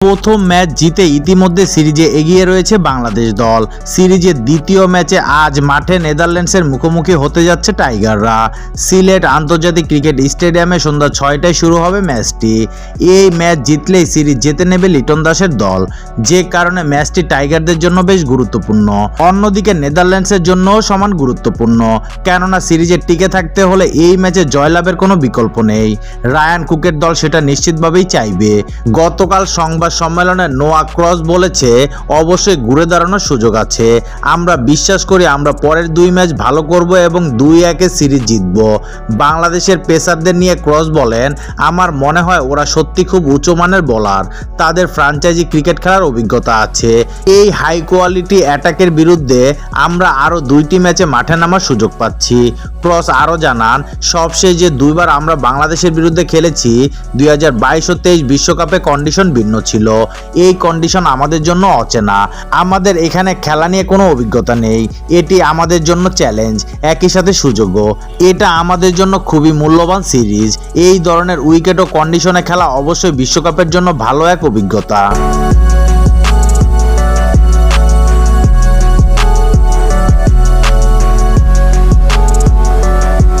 প্রথম ম্যাচ জিতে ইতিমধ্যে সিরিজে এগিয়ে রয়েছে বাংলাদেশ দল। সিরিজের দ্বিতীয় ম্যাচে আজ মাঠে নেদারল্যান্ডসের মুখোমুখি হতে যাচ্ছে টাইগাররা। সিলেট আন্তর্জাতিক ক্রিকেট স্টেডিয়ামে সন্ধ্যা ছয়টায় শুরু হবে ম্যাচটি। এই ম্যাচ জিতলেই সিরিজ জিতে নেবে লিটন দাসের দল। যে কারণে ম্যাচটি টাইগারদের জন্য বেশ গুরুত্বপূর্ণ। অন্যদিকে নেদারল্যান্ডসের জন্যও সমান গুরুত্বপূর্ণ। কেননা সিরিজে টিকে থাকতে হলে এই ম্যাচে জয়লাভের কোনো বিকল্প নেই। রায়ান কুকের দল সেটা নিশ্চিতভাবেই চাইবে। গতকাল সংবাদ সম্মেলনে নোয়া ক্রস বলেছে, অবশ্যই ঘুরে দাঁড়ানোর সুযোগ আছে। আমরা বিশ্বাস করি আমরা পরের দুই ম্যাচ ভালো করব এবং দুই একে সিরিজ জিতব। বাংলাদেশের পেসারদের নিয়ে ক্রস বলেন, আমার মনে হয় ওরা সত্যি খুব উচ্চমানের বোলার। তাদের ফ্রাঞ্চাইজি ক্রিকেট খেলার অভিজ্ঞতা আছে। এই হাই কোয়ালিটি অ্যাটাকের বিরুদ্ধে আমরা আরও দুইটি ম্যাচে মাঠে নামার সুযোগ পাচ্ছি। ক্রস আরও জানান, সবশেষ যে দুইবার আমরা বাংলাদেশের বিরুদ্ধে খেলেছি, দুই হাজার বাইশ ও তেইশ বিশ্বকাপে কন্ডিশন ভিন্ন ছিল। এই কন্ডিশন আমাদের জন্য অচেনা। আমাদের এখানে খেলা নিয়ে কোনো অভিজ্ঞতা নেই। এটি আমাদের জন্য চ্যালেঞ্জ একই সাথে সুযোগও। এটা আমাদের জন্য খুবই মূল্যবান সিরিজ এই ধরনের উইকেট ও কন্ডিশনে খেলা অবশ্যই বিশ্বকাপের জন্য ভালো এক অভিজ্ঞতা।